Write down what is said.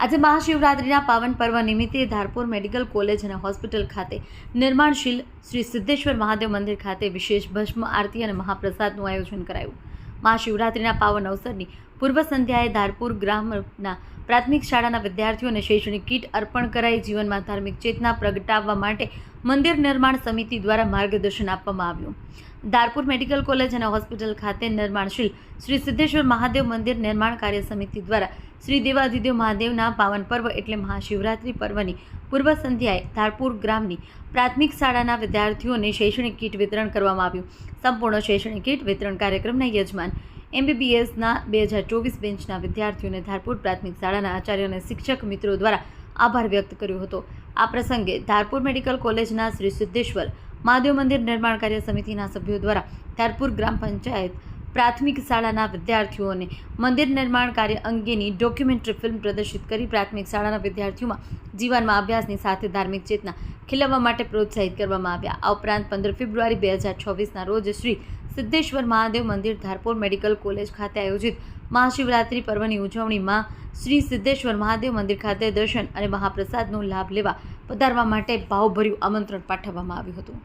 આજે મહાશિવરાત્રિના પાવન પર્વ નિમિત્તે ધારપુર મેડિકલ કોલેજ અને હોસ્પિટલ ખાતે નિર્માણશીલ શ્રી સિદ્ધેશ્વર મહાદેવ મંદિર ખાતે વિશેષ ભસ્મ આરતી અને મહાપ્રસાદનું આયોજન કરાયું. મહાશિવરાત્રિના પાવન અવસરની પૂર્વ સંધ્યાએ ધારપુર ગ્રામના પ્રાથમિક શાળાના વિદ્યાર્થીઓને શૈક્ષણિક કીટ અર્પણ કરાઈ જીવનમાં ધાર્મિક ચેતના પ્રગટાવવા માટે મંદિર નિર્માણ સમિતિ દ્વારા માર્ગદર્શન આપવામાં આવ્યું. ધારપુર મેડિકલ કોલેજ અને હોસ્પિટલ ખાતે નિર્માણશીલ શ્રી સિદ્ધેશ્વર મહાદેવ મંદિર નિર્માણ કાર્ય સમિતિ દ્વારા શ્રી દેવાધિદેવ મહાદેવના પાવન પર્વ એટલે મહાશિવરાત્રિ પર્વની પૂર્વ સંધ્યાએ ધારપુર ગ્રામની પ્રાથમિક શાળાના વિદ્યાર્થીઓને શૈક્ષણિક કીટ વિતરણ કરવામાં આવ્યું. સંપૂર્ણ શૈક્ષણિક કીટ વિતરણ કાર્યક્રમના યજમાન એમબીબીએસના બે હજાર ચોવીસ બેન્ચના વિદ્યાર્થીઓને ધારપુર પ્રાથમિક શાળાના આચાર્ય અને શિક્ષક મિત્રો દ્વારા આભાર વ્યક્ત કર્યો હતો. આ પ્રસંગે ધારપુર મેડિકલ કોલેજના શ્રી સિદ્ધેશ્વર, મહાદેવ મંદિર નિર્માણ કાર્ય સમિતિના સભ્યો દ્વારા ધારપુર ગ્રામ પંચાયત પ્રાથમિક શાળાના વિદ્યાર્થીઓને મંદિર નિર્માણ કાર્ય અંગેની ડોક્યુમેન્ટરી ફિલ્મ પ્રદર્શિત કરી પ્રાથમિક શાળાના વિદ્યાર્થીઓમાં જીવનમાં અભ્યાસની સાથે ધાર્મિક ચેતના ખીલવવા માટે પ્રોત્સાહિત કરવામાં આવ્યા. આ ઉપરાંત પંદર ફેબ્રુઆરી બે હજાર છવ્વીસના રોજ શ્રી સિદ્ધેશ્વર મહાદેવ મંદિર ધારપુર મેડિકલ કોલેજ ખાતે આયોજિત મહાશિવરાત્રિ પર્વની ઉજવણીમાં શ્રી સિદ્ધેશ્વર મહાદેવ મંદિર ખાતે દર્શન અને મહાપ્રસાદનો લાભ લેવા પધારવા માટે ભાવભર્યું આમંત્રણ પાઠવવામાં આવ્યું હતું.